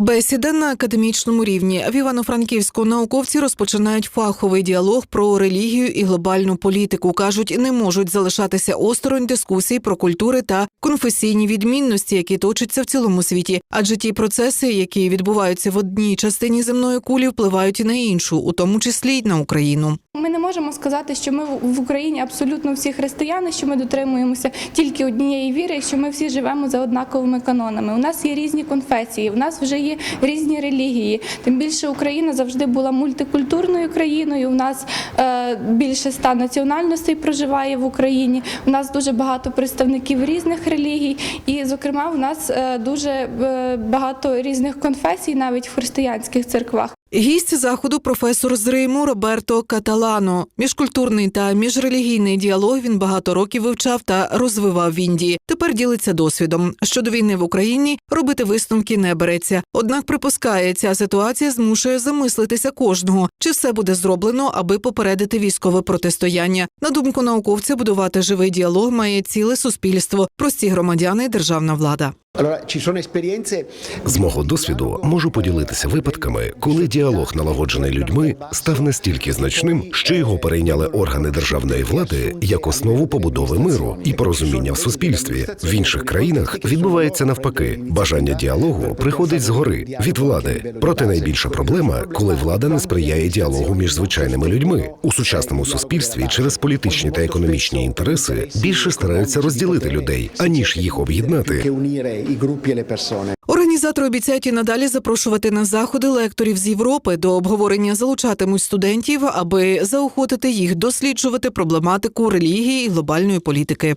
Бесіда на академічному рівні в Івано-Франківську науковці розпочинають фаховий діалог про релігію і глобальну політику. кажуть, не можуть залишатися осторонь дискусій про культури та конфесійні відмінності, які точаться в цілому світі. Адже ті процеси, які відбуваються в одній частині земної кулі, впливають і на іншу, у тому числі й на Україну. Ми не можемо сказати, що ми в Україні абсолютно всі християни, що ми дотримуємося тільки однієї віри, що ми всі живемо за однаковими канонами. У нас є різні конфесії, у нас вже є різні релігії. Тим більше Україна завжди була мультикультурною країною. У нас е, більше ста національностей проживає в Україні. У нас дуже багато представників різних релігій, і, зокрема, у нас е, дуже е, багато різних конфесій, навіть в християнських церквах. Гість заходу професор з Риму Роберто Каталано. Міжкультурний та міжрелігійний діалог він багато років вивчав та розвивав в Індії. Тепер ділиться досвідом. Щодо війни в Україні робити висновки не береться. Однак припускає, ця ситуація змушує замислитися кожного, чи все буде зроблено, аби попередити військове протистояння. На думку науковця, будувати живий діалог має ціле суспільство, прості громадяни державна влада. З мого досвіду можу поділитися випадками, коли діалог, налагоджений людьми, став настільки значним, що його перейняли органи державної влади як основу побудови миру і порозуміння в суспільстві. В інших країнах відбувається навпаки. Бажання діалогу приходить згори від влади. Проте найбільша проблема, коли влада не сприяє діалогу між звичайними людьми у сучасному суспільстві через політичні та економічні інтереси більше стараються розділити людей, аніж їх об'єднати. Che групі e persone. Організатори обіцяють і надалі запрошувати на заходи лекторів з Європи. До обговорення залучатимуть студентів, аби заохотити їх досліджувати проблематику релігії і глобальної політики.